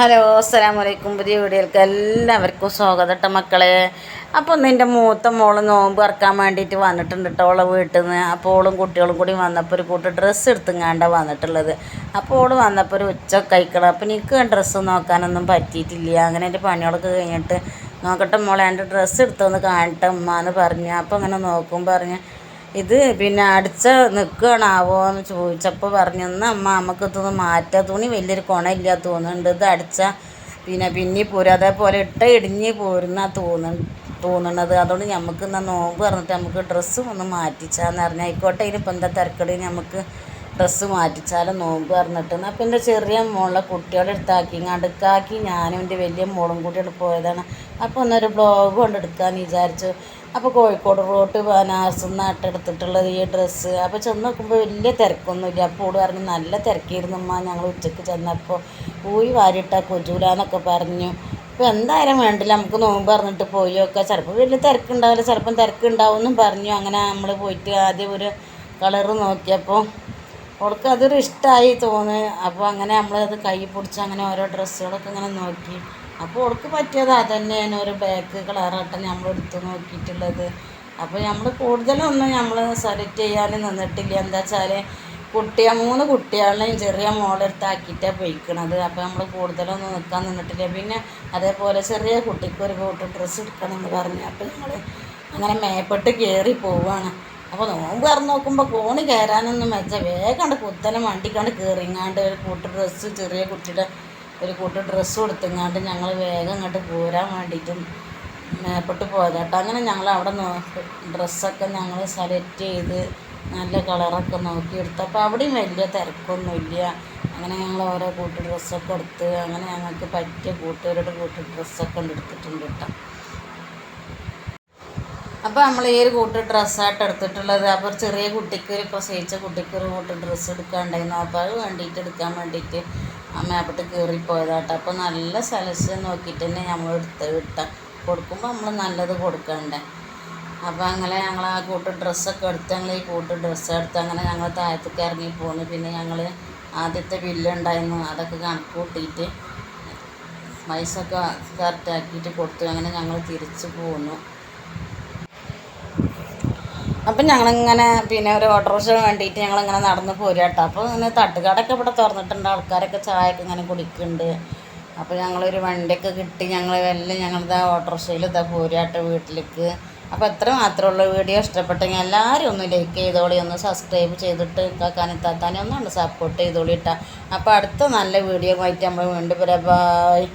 Hello അസ്സലാമലൈക്കും പുതിയ വീഡിയോയിലേക്ക് എല്ലാവർക്കും സ്വാഗതം കേട്ടോ മക്കളെ. അപ്പോൾ നിന്റെ മൂത്ത മോൾ നോമ്പ് ഇറക്കാൻ വേണ്ടിയിട്ട് വന്നിട്ടുണ്ട് കേട്ടോ ഓളെ വീട്ടിൽ നിന്ന്. അപ്പോൾ ഓളും കുട്ടികളും കൂടി വന്നപ്പോൾ ഒരു കൂട്ട് ഡ്രസ്സ് എടുത്തുങ്ങാണ്ട വന്നിട്ടുള്ളത്. അപ്പോൾ ഓൾ വന്നപ്പോൾ ഒരു ഉച്ച കഴിക്കണം. അപ്പോൾ എനിക്ക് ഡ്രസ്സ് നോക്കാനൊന്നും പറ്റിയിട്ടില്ല. അങ്ങനെ എന്റെ പണികളൊക്കെ കഴിഞ്ഞിട്ട് നോക്കട്ടെ മോളെ എന്റെ ഡ്രസ്സ് എടുത്തൊന്ന് കാണട്ടെ ഉമ്മ എന്ന് പറഞ്ഞു. അപ്പോൾ അങ്ങനെ നോക്കും പറഞ്ഞ് ഇത് പിന്നെ അടിച്ച നിൽക്കുകയാണാവോ എന്ന് ചോദിച്ചപ്പോൾ പറഞ്ഞു എന്നാ അമ്മ നമുക്ക് ഇതൊന്ന് മാറ്റാം. തുണി വലിയൊരു കുണയില്ല തോന്നുന്നുണ്ട്. ഇത് അടിച്ച പിന്നെ പിന്നെ പോരും. അതേപോലെ ഇട്ട ഇടിഞ്ഞ് പോരുന്ന തോന്നു തോന്നണത്. അതുകൊണ്ട് നമുക്ക് എന്നാൽ നോമ്പ് പറഞ്ഞിട്ട് നമുക്ക് ഡ്രസ്സും ഒന്ന് മാറ്റിച്ചാന്ന് പറഞ്ഞാൽ ആയിക്കോട്ടെ ഇതിനിപ്പോൾ എന്താ തിരക്കടി? നമുക്ക് ഡ്രസ്സ് മാറ്റിച്ചാലും നോമ്പ് പറഞ്ഞിട്ട് അപ്പം എന്റെ ചെറിയ മോളെ കുട്ടികളെ അടുത്താക്കി. അടുക്കാക്കി ഞാനും എന്റെ വലിയ മോളും കൂടി പോയതാണ്. അപ്പോൾ ഒന്നൊരു ബ്ലോഗ് കൊണ്ട് എടുക്കാമെന്ന് വിചാരിച്ചു. അപ്പോൾ കോഴിക്കോട് റോട്ട് ബനാറസ് അട്ടെടുത്തിട്ടുള്ളത് ഈ ഡ്രസ്സ് അപ്പോൾ ചെന്ന് നോക്കുമ്പോൾ വലിയ തിരക്കൊന്നുമില്ല. അപ്പോൾ ഓട് പറഞ്ഞു നല്ല തിരക്കിയിരുന്നു അമ്മ ഞങ്ങൾ ഉച്ചയ്ക്ക് ചെന്നപ്പോൾ പോയി വാരിയിട്ടാൽ കൊജൂലാന്നൊക്കെ പറഞ്ഞു. അപ്പോൾ എന്തായാലും വേണ്ടില്ല നമുക്ക് നോമ്പ് പറഞ്ഞിട്ട് പോയി നോക്കാം ചിലപ്പോൾ വലിയ തിരക്കുണ്ടാവില്ല ചിലപ്പം തിരക്കുണ്ടാവും എന്നും പറഞ്ഞു. അങ്ങനെ നമ്മൾ പോയിട്ട് ആദ്യം ഒരു കളറ് നോക്കിയപ്പോൾ അവൾക്ക് അതൊരു ഇഷ്ടമായി തോന്നി. അപ്പോൾ അങ്ങനെ നമ്മളത് കൈ പിടിച്ച് അങ്ങനെ ഓരോ ഡ്രസ്സുകളൊക്കെ ഇങ്ങനെ നോക്കി. അപ്പോൾ അവൾക്ക് പറ്റിയത് അതന്നെയാണ് ഒരു ബാക്ക് കളറാട്ടം നമ്മൾ എടുത്ത് നോക്കിയിട്ടുള്ളത്. അപ്പോൾ നമ്മൾ കൂടുതലൊന്നും നമ്മൾ സെലക്ട് ചെയ്യാൻ നിന്നിട്ടില്ല. എന്താ വെച്ചാൽ കുട്ടിയെ മൂന്ന് കുട്ടികളെയും ചെറിയ മോളെടുത്താക്കിയിട്ടാണ് പോയിക്കണത്. അപ്പോൾ നമ്മൾ കൂടുതലൊന്നും നിൽക്കാൻ നിന്നിട്ടില്ല. പിന്നെ അതേപോലെ ചെറിയ കുട്ടിക്ക് ഒരു കൂട്ട് ഡ്രസ്സ് എടുക്കണം എന്ന് പറഞ്ഞു. അപ്പോൾ നമ്മൾ അങ്ങനെ മേപ്പെട്ട് കയറി പോവുകയാണ് അപ്പോൾ നോമ്പ് തുറന്ന് നോക്കുമ്പോൾ കോണി കയറാനൊന്നും വെച്ച വേഗം കുത്തനെ വണ്ടിക്കണ്ട് കയറിങ്ങാണ്ട് ഒരു കൂട്ട് ഡ്രസ്സ് ചെറിയ കുട്ടിയുടെ ഒരു കൂട്ട് ഡ്രസ്സ് കൊടുത്തിങ്ങാണ്ട് ഞങ്ങൾ വേഗം ഇങ്ങോട്ട് പോരാൻ വേണ്ടിയിട്ടും മേപ്പെട്ട് പോയതാട്ടോ. അങ്ങനെ ഞങ്ങൾ അവിടെ ഡ്രസ്സൊക്കെ ഞങ്ങൾ സെലക്ട് ചെയ്ത് നല്ല കളറൊക്കെ നോക്കി എടുത്തു. അപ്പോൾ അവിടെയും വലിയ തിരക്കൊന്നുമില്ല. അങ്ങനെ ഞങ്ങൾ ഓരോ കൂട്ട് ഡ്രസ്സൊക്കെ എടുത്ത് അങ്ങനെ ഞങ്ങൾക്ക് പറ്റിയ കൂട്ടുകാരുടെ കൂട്ട് ഡ്രസ്സൊക്കെ എടുത്തിട്ടുണ്ട് കേട്ടോ അപ്പോൾ നമ്മൾ ഈ ഒരു കൂട്ട് ഡ്രസ്സായിട്ട് എടുത്തിട്ടുള്ളത്. അപ്പോൾ ചെറിയ കുട്ടിക്ക് ഒരു പ്രസവിച്ച കുട്ടിക്ക് ഒരു കൂട്ട് ഡ്രസ്സ് എടുക്കാണ്ടായിരുന്നു. അപ്പോൾ അത് വേണ്ടിയിട്ട് എടുക്കാൻ വേണ്ടിയിട്ട് അമ്മ അവിടെ കയറിപ്പോയതാട്ടോ അപ്പോൾ നല്ല സെലക്ഷൻ നോക്കിയിട്ട് തന്നെ നമ്മൾ എടുത്ത് വിട്ട. കൊടുക്കുമ്പോൾ നമ്മൾ നല്ലത് കൊടുക്കണ്ടേ. അപ്പോൾ അങ്ങനെ ഞങ്ങൾ ആ കൂട്ട് ഡ്രസ്സൊക്കെ എടുത്ത് ഞങ്ങൾ ഈ കൂട്ട് ഡ്രസ്സ് എടുത്ത് അങ്ങനെ ഞങ്ങൾ താഴത്തേക്ക് ഇറങ്ങി പോന്നു. പിന്നെ ഞങ്ങൾ ആദ്യത്തെ ബില്ലുണ്ടായിരുന്നു. അതൊക്കെ കണക്ക് കൂട്ടിയിട്ട് പൈസ ഒക്കെ കറക്റ്റാക്കിയിട്ട് കൊടുത്തു. അങ്ങനെ ഞങ്ങൾ തിരിച്ചു പോന്നു. അപ്പം ഞങ്ങളിങ്ങനെ പിന്നെ ഒരു ഓട്ടോറിക്ഷ വേണ്ടിയിട്ട് ഞങ്ങളിങ്ങനെ നടന്ന് പോരുക കേട്ടോ അപ്പോൾ ഇങ്ങനെ തട്ടുകടയൊക്കെ ഇവിടെ തുറന്നിട്ടുണ്ട്. ആൾക്കാരൊക്കെ ചായയൊക്കെ ഇങ്ങനെ കുടിക്കുന്നുണ്ട്. അപ്പോൾ ഞങ്ങളൊരു വണ്ടിയൊക്കെ കിട്ടി. ഞങ്ങൾ എല്ലാം ഞങ്ങളുടെ ഓട്ടോറിക്ഷയിൽ ഇതാ പോരുക വീട്ടിലേക്ക്. അപ്പോൾ എത്ര മാത്രമുള്ള വീഡിയോ ഇഷ്ടപ്പെട്ടെങ്കിൽ എല്ലാവരും ഒന്ന് ലൈക്ക് ചെയ്തോളി. ഒന്ന് സബ്സ്ക്രൈബ് ചെയ്തിട്ട് കാക്കാനും താത്താനും ഒന്നുണ്ട് സപ്പോർട്ട് ചെയ്തോളി കേട്ടോ അപ്പോൾ അടുത്ത നല്ല വീഡിയോ ആയിട്ട് നമ്മൾ വീണ്ടും വരാം. ബായ്